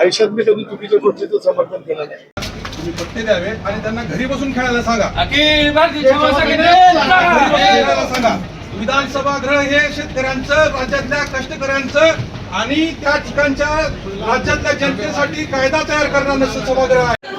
आयुष्यात मी कधी चुकीच्या गोष्टीचं समर्थन केलं नाही. तुम्ही पट्टे द्यावे आणि त्यांना घरी बसून खेळायला सांगा. अखिल भारतीय सेवा घरी बसून संघटना खेळायला सांगा. विधानसभा गृह हे शेतकऱ्यांचं राज्यातल्या कष्टकऱ्यांचं आणि त्या ठिकाणच्या राज्यातल्या जनतेसाठी कायदा तयार करणारं सभागृह आहे.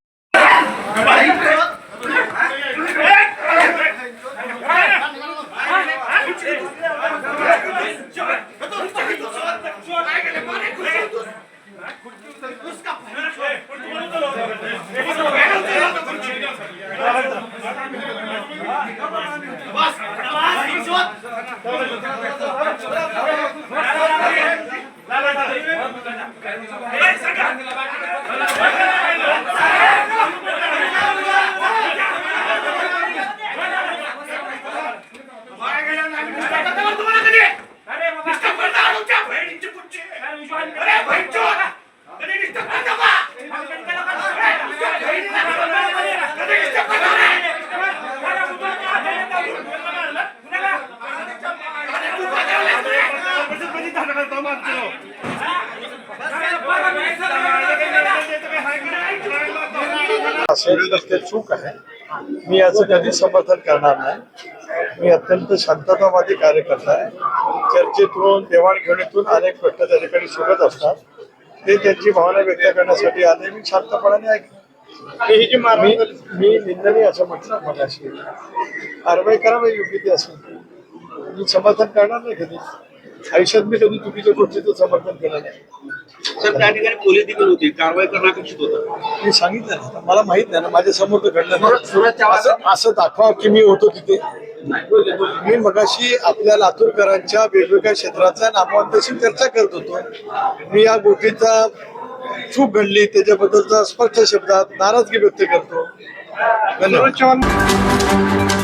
असेल तर ते चूक आहे. मी याचं कधीच समर्थन करणार नाही. मी अत्यंत शांततावादी कार्यकर्ता आहे. चर्चेतून देवाणघेवाणीतून अनेक प्रश्न त्या ठिकाणी सुटत असतात. ते त्यांची भावना व्यक्त करण्यासाठी आले. मी शांतपणाने ऐकलं मी मी निंदनीय असं म्हटलं मगाशी. कारवाई करावी योग्य ती असेल. मी समर्थन करणार नाही कधी. आयुष्यात मी कधी चुकीच्या गोष्टीचं समर्थन केलं नाही. सर त्या ठिकाणी पोलीस देखील होती. कारवाई करणं अपेक्षित होतं. मी सांगितलं ना मला माहीत नाही ना माझ्यासमोर तर घडलं नाही. असं असं दाखवा की मी होतो तिथे. मी मगाशी आपल्या लातूरकरांच्या वेगवेगळ्या क्षेत्रातल्या नामवंतांशी चर्चा करत होतो. मी या गोष्टीचा चूक घडली त्याच्याबद्दलचा स्पष्ट शब्दात नाराजगी व्यक्त करतो. धन्यवाद.